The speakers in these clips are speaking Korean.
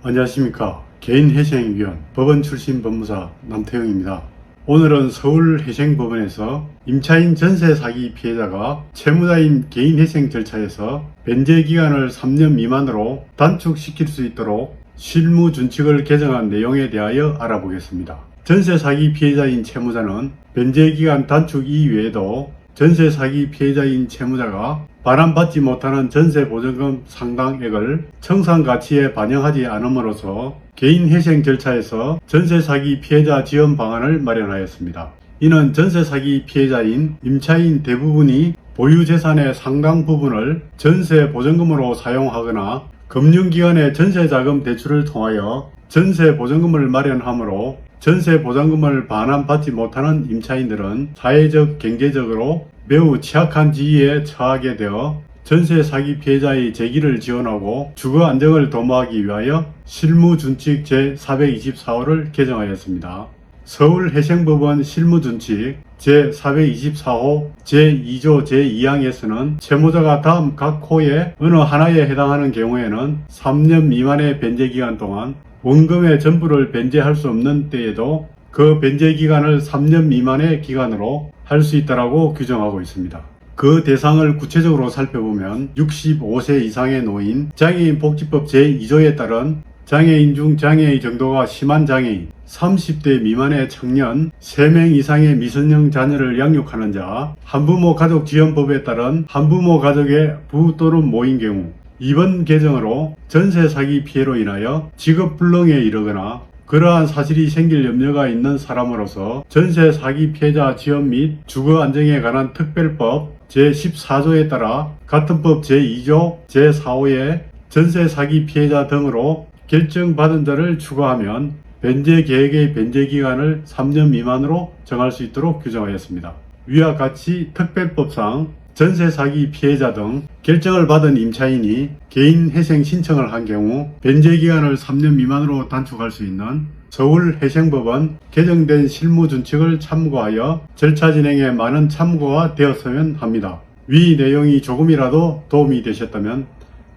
안녕하십니까. 개인회생위원 법원 출신 법무사 남태영입니다. 오늘은 서울회생법원에서 임차인 전세 사기 피해자가 채무자인 개인회생 절차에서 변제 기간을 3년 미만으로 단축시킬 수 있도록 실무 준칙을 개정한 내용에 대하여 알아보겠습니다. 전세 사기 피해자인 채무자는 변제 기간 단축 이외에도 전세 사기 피해자인 채무자가 반환받지 못하는 전세 보증금 상당액을 청산 가치에 반영하지 않음으로써 개인 회생 절차에서 전세 사기 피해자 지원 방안을 마련하였습니다. 이는 전세 사기 피해자인 임차인 대부분이 보유 재산의 상당 부분을 전세 보증금으로 사용하거나 금융기관의 전세자금 대출을 통하여 전세 보증금을 마련하므로 전세 보장금을 반환받지 못하는 임차인들은 사회적, 경제적으로 매우 취약한 지위에 처하게 되어 전세 사기 피해자의 재기를 지원하고 주거 안정을 도모하기 위하여 실무준칙 제424호를 개정하였습니다. 서울해생법원 실무준칙 제424호 제2조 제2항에서는 채무자가 다음 각 호의 어느 하나에 해당하는 경우에는 3년 미만의 변제기간 동안 원금의 전부를 변제할 수 없는 때에도 그 변제 기간을 3년 미만의 기간으로 할 수 있다라고 규정하고 있습니다. 그 대상을 구체적으로 살펴보면 65세 이상의 노인, 장애인 복지법 제2조에 따른 장애인 중 장애의 정도가 심한 장애인, 30대 미만의 청년, 3명 이상의 미성년 자녀를 양육하는 자, 한부모 가족 지원법에 따른 한부모 가족의 부 또는 모인 경우, 이번 개정으로 전세 사기 피해로 인하여 직업 불능에 이르거나 그러한 사실이 생길 염려가 있는 사람으로서 전세 사기 피해자 지원 및 주거 안정에 관한 특별법 제14조에 따라 같은 법 제2조 제4호의 전세 사기 피해자 등으로 결정받은 자를 추가하면 변제 계획의 변제 기간을 3년 미만으로 정할 수 있도록 규정하였습니다. 위와 같이 특별법상 전세 사기 피해자 등 결정을 받은 임차인이 개인 회생 신청을 한 경우 변제 기간을 3년 미만으로 단축할 수 있는 서울회생법원 개정된 실무준칙을 참고하여 절차 진행에 많은 참고가 되었으면 합니다. 위 내용이 조금이라도 도움이 되셨다면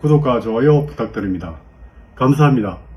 구독과 좋아요 부탁드립니다. 감사합니다.